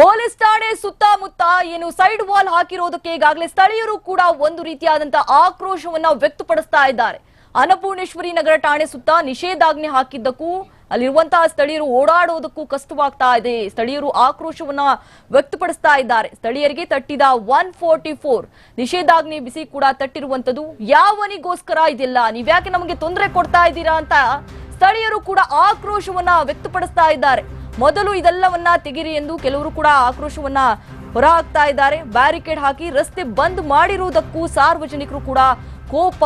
Police ಠಾಣೆ ಸುತ್ತಮುತ್ತ ಏನು ಸೈಡ್ ವಾಲ್ ಹಾಕಿರೋದಕ್ಕೆ ಈಗಾಗಲೇ ಸ್ಥಳೀಯರು ಕೂಡ ಒಂದು ರೀತಿಯಾದಂತಹ ಆಕ್ರೋಶವನ್ನ ವ್ಯಕ್ತಪಡಿಸ್ತಾ ಇದ್ದಾರೆ. ಅನ್ನಪೂರ್ಣೇಶ್ವರಿ ನಗರ ಠಾಣೆ ಸುತ್ತ ನಿಷೇಧಾಜ್ಞೆ ಹಾಕಿದ್ದಕ್ಕೂ ಅಲ್ಲಿರುವಂತಹ ಸ್ಥಳೀಯರು ಓಡಾಡೋದಕ್ಕೂ ಕಷ್ಟವಾಗ್ತಾ ಇದೆ. ಸ್ಥಳೀಯರು ಆಕ್ರೋಶವನ್ನ ವ್ಯಕ್ತಪಡಿಸ್ತಾ ಇದ್ದಾರೆ. ಸ್ಥಳೀಯರಿಗೆ ತಟ್ಟಿದ ಒನ್ ಫೋರ್ಟಿ ಫೋರ್ ನಿಷೇಧಾಜ್ಞೆ ಬಿಸಿ ಕೂಡ ತಟ್ಟಿರುವಂತದ್ದು ಯಾವನಿಗೋಸ್ಕರ ಇದೆಲ್ಲ? ನೀವ್ಯಾಕೆ ನಮಗೆ ತೊಂದರೆ ಕೊಡ್ತಾ ಇದ್ದೀರಾ ಅಂತ ಸ್ಥಳೀಯರು ಕೂಡ ಆಕ್ರೋಶವನ್ನ ವ್ಯಕ್ತಪಡಿಸ್ತಾ ಇದ್ದಾರೆ. ಮೊದಲು ಇದೆಲ್ಲವನ್ನ ತೆಗಿರಿ ಎಂದು ಕೆಲವರು ಕೂಡ ಆಕ್ರೋಶವನ್ನ ಹೊರಹಾಕ್ತಾ ಇದ್ದಾರೆ. ಬ್ಯಾರಿಕೇಡ್ ಹಾಕಿ ರಸ್ತೆ ಬಂದ್ ಮಾಡಿರುವುದಕ್ಕೂ ಸಾರ್ವಜನಿಕರು ಕೂಡ ಕೋಪ,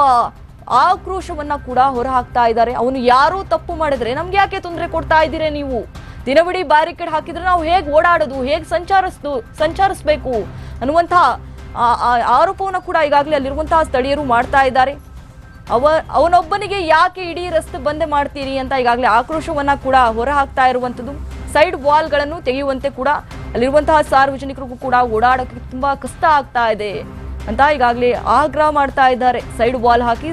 ಆಕ್ರೋಶವನ್ನ ಕೂಡ ಹೊರಹಾಕ್ತಾ ಇದ್ದಾರೆ. ಅವನು ಯಾರೋ ತಪ್ಪು ಮಾಡಿದ್ರೆ ನಮ್ಗೆ ಯಾಕೆ ತೊಂದರೆ ಕೊಡ್ತಾ ಇದ್ದೀರಾ ನೀವು? ದಿನವಿಡೀ ಬ್ಯಾರಿಕೇಡ್ ಹಾಕಿದ್ರೆ ನಾವು ಹೇಗೆ ಓಡಾಡೋದು, ಹೇಗೆ ಸಂಚಾರಿಸ್ದು, ಸಂಚರಿಸ್ಬೇಕು ಅನ್ನುವಂತಹ ಆರೋಪವನ್ನ ಕೂಡ ಈಗಾಗಲೇ ಅಲ್ಲಿರುವಂತಹ ಸ್ಥಳೀಯರು ಮಾಡ್ತಾ ಇದ್ದಾರೆ. ಅವ, ಅವನೊಬ್ಬನಿಗೆ ಯಾಕೆ ಇಡೀ ರಸ್ತೆ ಬಂದೆ ಮಾಡ್ತೀರಿ ಅಂತ ಈಗಾಗಲೇ ಆಕ್ರೋಶವನ್ನ ಕೂಡ ಹೊರ ಹಾಕ್ತಾ ಇರುವಂತದ್ದು ಸೈಡ್ ವಾಲ್ಗಳನ್ನು ತೆಗೆಯುವಂತೆ ಕೂಡ ಅಲ್ಲಿರುವಂತಹ ಸಾರ್ವಜನಿಕರಿಗೂ ಕೂಡ ಓಡಾಡೋಕೆ ತುಂಬಾ ಕಷ್ಟ ಆಗ್ತಾ ಇದೆ ಅಂತ ಈಗಾಗಲೇ ಆಗ್ರಹ ಮಾಡ್ತಾ ಇದ್ದಾರೆ. ಸೈಡ್ ವಾಲ್ ಹಾಕಿ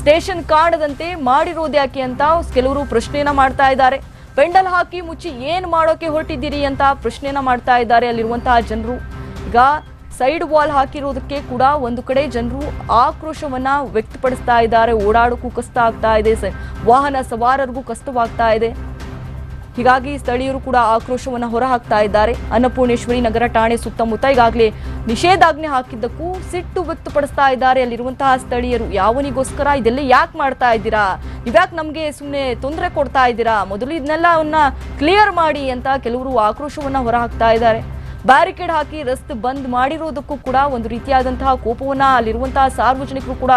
ಸ್ಟೇಷನ್ ಕಾಣದಂತೆ ಮಾಡಿರೋದು ಯಾಕೆ ಅಂತ ಕೆಲವರು ಪ್ರಶ್ನೆಯನ್ನ ಮಾಡ್ತಾ ಇದ್ದಾರೆ. ಪೆಂಡಲ್ ಹಾಕಿ ಮುಚ್ಚಿ ಏನ್ ಮಾಡೋಕೆ ಹೊರಟಿದ್ದೀರಿ ಅಂತ ಪ್ರಶ್ನೆಯನ್ನ ಮಾಡ್ತಾ ಇದ್ದಾರೆ ಅಲ್ಲಿರುವಂತಹ ಜನರು. ಈಗ ಸೈಡ್ ವಾಲ್ ಹಾಕಿರೋದಕ್ಕೆ ಕೂಡ ಒಂದು ಕಡೆ ಜನರು ಆಕ್ರೋಶವನ್ನ ವ್ಯಕ್ತಪಡಿಸ್ತಾ ಇದ್ದಾರೆ. ಓಡಾಡೋಕ್ಕೂ ಕಷ್ಟ ಆಗ್ತಾ ಇದೆ. ವಾಹನ ಸವಾರರಿಗೂ ಕಷ್ಟವಾಗ್ತಾ ಇದೆ. ಹೀಗಾಗಿ ಸ್ಥಳೀಯರು ಕೂಡ ಆಕ್ರೋಶವನ್ನ ಹೊರಹಾಕ್ತಾ ಇದ್ದಾರೆ. ಅನ್ನಪೂರ್ಣೇಶ್ವರಿ ನಗರ ಠಾಣೆ ಸುತ್ತಮುತ್ತ ಈಗಾಗಲೇ ನಿಷೇಧಾಜ್ಞೆ ಹಾಕಿದ್ದಕ್ಕೂ ಸಿಟ್ಟು ವ್ಯಕ್ತಪಡಿಸ್ತಾ ಇದ್ದಾರೆ. ಅಲ್ಲಿರುವಂತಹ ಸ್ಥಳೀಯರು ಯಾವನಿಗೋಸ್ಕರ ಇದೆಲ್ಲ ಯಾಕೆ ಮಾಡ್ತಾ ಇದ್ದೀರಾ? ಇವ್ಯಾಕೆ ನಮಗೆ ಸುಮ್ಮನೆ ತೊಂದರೆ ಕೊಡ್ತಾ ಇದ್ದೀರಾ? ಮೊದಲು ಇದನ್ನೆಲ್ಲವನ್ನ ಕ್ಲಿಯರ್ ಮಾಡಿ ಅಂತ ಕೆಲವರು ಆಕ್ರೋಶವನ್ನ ಹೊರಹಾಕ್ತಾ ಇದ್ದಾರೆ. ಬ್ಯಾರಿಕೇಡ್ ಹಾಕಿ ರಸ್ತೆ ಬಂದ್ ಮಾಡಿರೋದಕ್ಕೂ ಕೂಡ ಒಂದು ರೀತಿಯಾದಂತಹ ಕೋಪವನ್ನ ಅಲ್ಲಿರುವಂತಹ ಸಾರ್ವಜನಿಕರು ಕೂಡ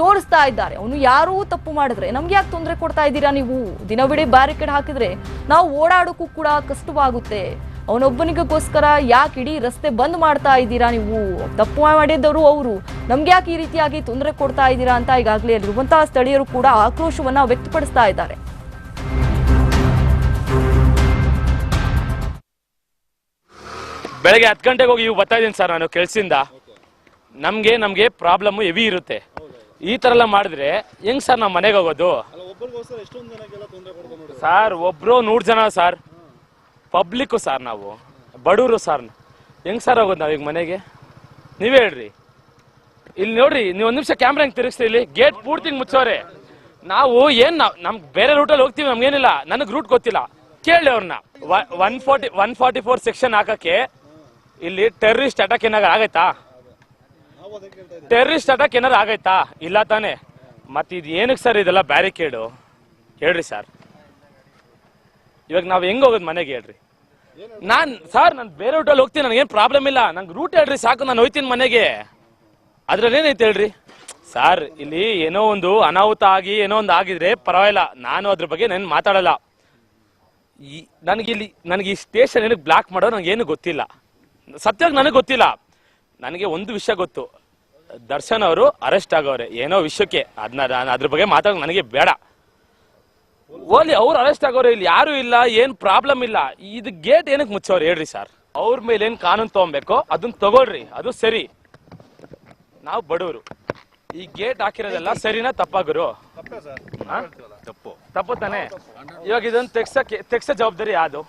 ತೋರಿಸ್ತಾ ಇದ್ದಾರೆ. ಅವನು ಯಾರೂ ತಪ್ಪು ಮಾಡಿದ್ರೆ? ನಮ್ಗೆ ಯಾಕೆ ತೊಂದರೆ ಕೊಡ್ತಾ ಇದ್ದೀರಾ ನೀವು? ದಿನವಿಡೀ ಬ್ಯಾರಿಕೇಡ್ ಹಾಕಿದ್ರೆ ನಾವು ಓಡಾಡೋಕ್ಕೂ ಕೂಡ ಕಷ್ಟವಾಗುತ್ತೆ. ಅವನೊಬ್ಬನಿಗೋಸ್ಕರ ಯಾಕೆ ಇಡೀ ರಸ್ತೆ ಬಂದ್ ಮಾಡ್ತಾ ಇದ್ದೀರಾ ನೀವು? ತಪ್ಪು ಮಾಡಿದ್ದವರು ಅವರು. ನಮ್ಗೆ ಯಾಕೆ ಈ ರೀತಿಯಾಗಿ ತೊಂದರೆ ಕೊಡ್ತಾ ಇದ್ದೀರಾ ಅಂತ ಈಗಾಗಲೇ ಅಲ್ಲಿರುವಂತಹ ಸ್ಥಳೀಯರು ಕೂಡ ಆಕ್ರೋಶವನ್ನ ವ್ಯಕ್ತಪಡಿಸ್ತಾ ಇದ್ದಾರೆ. ಬೆಳಗ್ಗೆ ಹತ್ತು ಗಂಟೆಗೆ ಹೋಗಿ ಇವು ಬರ್ತಾ ಇದ್ದೀನಿ ಸರ್ ನಾನು ಕೆಲ್ಸಿಂದ ನಮಗೆ ನಮಗೆ ಪ್ರಾಬ್ಲಮ್ ಹೆವಿ ಇರುತ್ತೆ. ಈ ಥರ ಎಲ್ಲ ಮಾಡಿದ್ರೆ ಹೆಂಗ್ ಸರ್ ನಾವು ಮನೆಗೆ ಹೋಗೋದು? ಸರ್ ಒಬ್ರು ನೂರು ಜನ ಸರ್. ಪಬ್ಲಿಕ್ಕು ಸರ್ ನಾವು. ಬಡವರು ಸರ್. ಹೆಂಗ್ ಸರ್ ಹೋಗೋದು ನಾವೀಗ ಮನೆಗೆ? ನೀವೇ ಹೇಳ್ರಿ. ಇಲ್ಲಿ ನೋಡ್ರಿ ನೀವು ಒಂದು ನಿಮಿಷ ಕ್ಯಾಮ್ರಾ ಹೆಂಗೆ ತಿರುಗಿಸ್ತೀರಿ ಇಲ್ಲಿ. ಗೇಟ್ ಪೂರ್ತಿ ಮುಚ್ಚೋರೆ. ನಾವು ಏನ್ ನಾವ್ ನಮ್ಗೆ ಬೇರೆ ರೂಟಲ್ಲಿ ಹೋಗ್ತೀವಿ ನಮ್ಗೇನಿಲ್ಲ. ನನಗೆ ರೂಟ್ ಗೊತ್ತಿಲ್ಲ. ಕೇಳಿ ಅವ್ರನ್ನ one forty one forty four section ಹಾಕಕ್ಕೆ ಇಲ್ಲಿ ಟೆರ್ರಿಸ್ಟ್ ಅಟ್ಯಾಕ್ ಏನಾಗ ಆಗೈತಾ? ಟೆರ್ರಿಸ್ಟ್ ಅಟ್ಯಾಕ್ ಏನಾರು ಆಗೈತಾ? ಇಲ್ಲ ತಾನೆ. ಮತ್ತೆ ಇದು ಏನಕ್ಕೆ ಸರ್ ಇದೆಲ್ಲ ಬ್ಯಾರಿಕೇಡು ಹೇಳ್ರಿ ಸರ್ ಇವಾಗ ನಾವು ಹೆಂಗ್ ಹೋಗೋದು ಮನೆಗೆ ಹೇಳ್ರಿ. ನಾನ್ ಸರ್ ನಾನು ಬೇರೆ ಊಟಲ್ಲಿ ಹೋಗ್ತೀನಿ, ನನಗೇನು ಪ್ರಾಬ್ಲಮ್ ಇಲ್ಲ. ನಂಗೆ ರೂಟ್ ಹೇಳ್ರಿ, ಸಾಕು, ನಾನು ಹೋಯ್ತೀನಿ ಮನೆಗೆ. ಅದ್ರಲ್ಲಿ ಏನೈತೆ ಹೇಳ್ರಿ? ಸರ್ ಇಲ್ಲಿ ಏನೋ ಒಂದು ಅನಾಹುತ ಆಗಿ, ಏನೋ ಒಂದು ಆಗಿದ್ರೆ ಪರವಾಗಿಲ್ಲ. ನಾನು ಅದ್ರ ಬಗ್ಗೆ ನಾನು ಮಾತಾಡಲ್ಲ. ಈ, ನನಗಿಲ್ಲಿ, ನನಗೆ ಈ ಸ್ಟೇಷನ್ ಏನಕ್ಕೆ ಬ್ಲಾಕ್ ಮಾಡೋ ನನಗೇನು ಗೊತ್ತಿಲ್ಲ. ಸತ್ಯವಾಗಿ ನನಗೆ ಗೊತ್ತಿಲ್ಲ. ನನಗೆ ಒಂದು ವಿಷಯ ಗೊತ್ತು. ದರ್ಶನ್ ಅವರು ಅರೆಸ್ಟ್ ಆಗೋರೆ. ಏನೋ ವಿಷಯಕ್ಕೆ. ಅದನ್ನ ನಾನು ಅದ್ರ ಬಗ್ಗೆ ಮಾತಾಡೋದು ನನಗೆ ಬೇಡ. ಓಲಿ ಅವ್ರು ಅರೆಸ್ಟ್ ಆಗೋರು ಇಲ್ಲಿ ಯಾರು ಇಲ್ಲ ಏನ್ ಪ್ರಾಬ್ಲಮ್ ಇಲ್ಲ. ಇದು ಗೇಟ್ ಏನಕ್ಕೆ ಮುಚ್ಚೋರು ಹೇಳ್ರಿ ಸರ್. ಅವ್ರ ಮೇಲೆ ಏನ್ ಕಾನೂನು ತಗೊಬೇಕೋ ಅದನ್ನ ತಗೊಳ್ರಿ. ಅದು ಸರಿ. ನಾವು ಬಡವರು. ಈ ಗೇಟ್ ಹಾಕಿರೋದೆಲ್ಲ ಸರಿನಾ ತಪ್ಪಾಗರು ತಪ್ಪೇ ಸರ್ ತಪ್ಪು. ತಪ್ಪು ತಾನೆ? ಇವಾಗ ಇದನ್ನ ತೆಗ್ಸಕ್ಕೆ ತೆಗ್ಸೋ ಜವಾಬ್ದಾರಿ ಯಾವುದು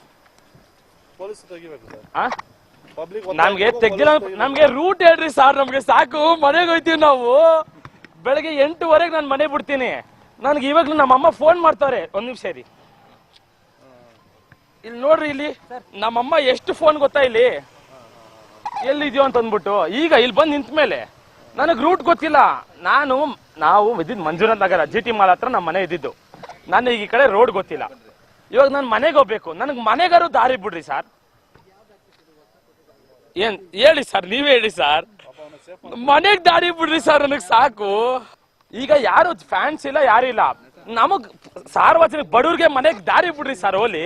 ನಮ್ಗೆ ತೆಗ್ದಿಲ್ಲ ನಮ್ಗೆ ರೂಟ್ ಹೇಳ್ರಿ ಸರ್ ನಮ್ಗೆ ಸಾಕು. ಮನೆಗೆ ಹೋಯ್ತೀವಿ ನಾವು. ಬೆಳಗ್ಗೆ ಎಂಟುವರೆಗೆ ನಾನು ಮನೆ ಬಿಡ್ತೀನಿ. ನನ್ಗೆ ಇವಾಗ್ಲೂ ನಮ್ಮ ಅಮ್ಮ ಫೋನ್ ಮಾಡ್ತಾರೆ ಒಂದ್ ನಿಮಿಷ ರೀ ಇಲ್ಲಿ ನೋಡ್ರಿ ಇಲ್ಲಿ ನಮ್ಮಮ್ಮ ಎಷ್ಟು ಫೋನ್ ಗೊತ್ತಾ ಇಲ್ಲಿ? ಎಲ್ಲಿದ್ಯೋ ಅಂತ ಅಂದ್ಬಿಟ್ಟು. ಈಗ ಇಲ್ಲಿ ಬಂದು ನಿಂತ ಮೇಲೆ. ನನಗೆ ರೂಟ್ ಗೊತ್ತಿಲ್ಲ. ನಾನು ನಾವು ಇದ್ದಿದ್ದು Manjunath Nagar G T mall ಹತ್ರ ನಮ್ಮ ಮನೆ ಇದ್ದಿದ್ದು. ನಾನು ಈಗ ಈ ಕಡೆ ರೋಡ್ ಗೊತ್ತಿಲ್ಲ. ಇವಾಗ ನಾನು ಮನೆಗೆ ಹೋಗ್ಬೇಕು. ನನಗೆ ಮನೆಗಾರು ದಾರಿ ಬಿಡ್ರಿ ಸರ್ ಏನ್, ಹೇಳಿ ಸರ್ ನೀವೇ ಹೇಳಿ ಸರ್ ಮನೆಗ್ ದಾರಿ ಬಿಡ್ರಿ ಸರ್ ನನಗ್ ಸಾಕು. ಈಗ ಯಾರು ಫ್ಯಾನ್ಸ್ ಇಲ್ಲ, ಯಾರು ಇಲ್ಲ. ನಮಗ್ ಸಾರ್ವಜನಿಕ ಬಡವ್ರಿಗೆ ಮನೆಗ್ ದಾರಿ ಬಿಡ್ರಿ ಸರ್ ಓಲಿ.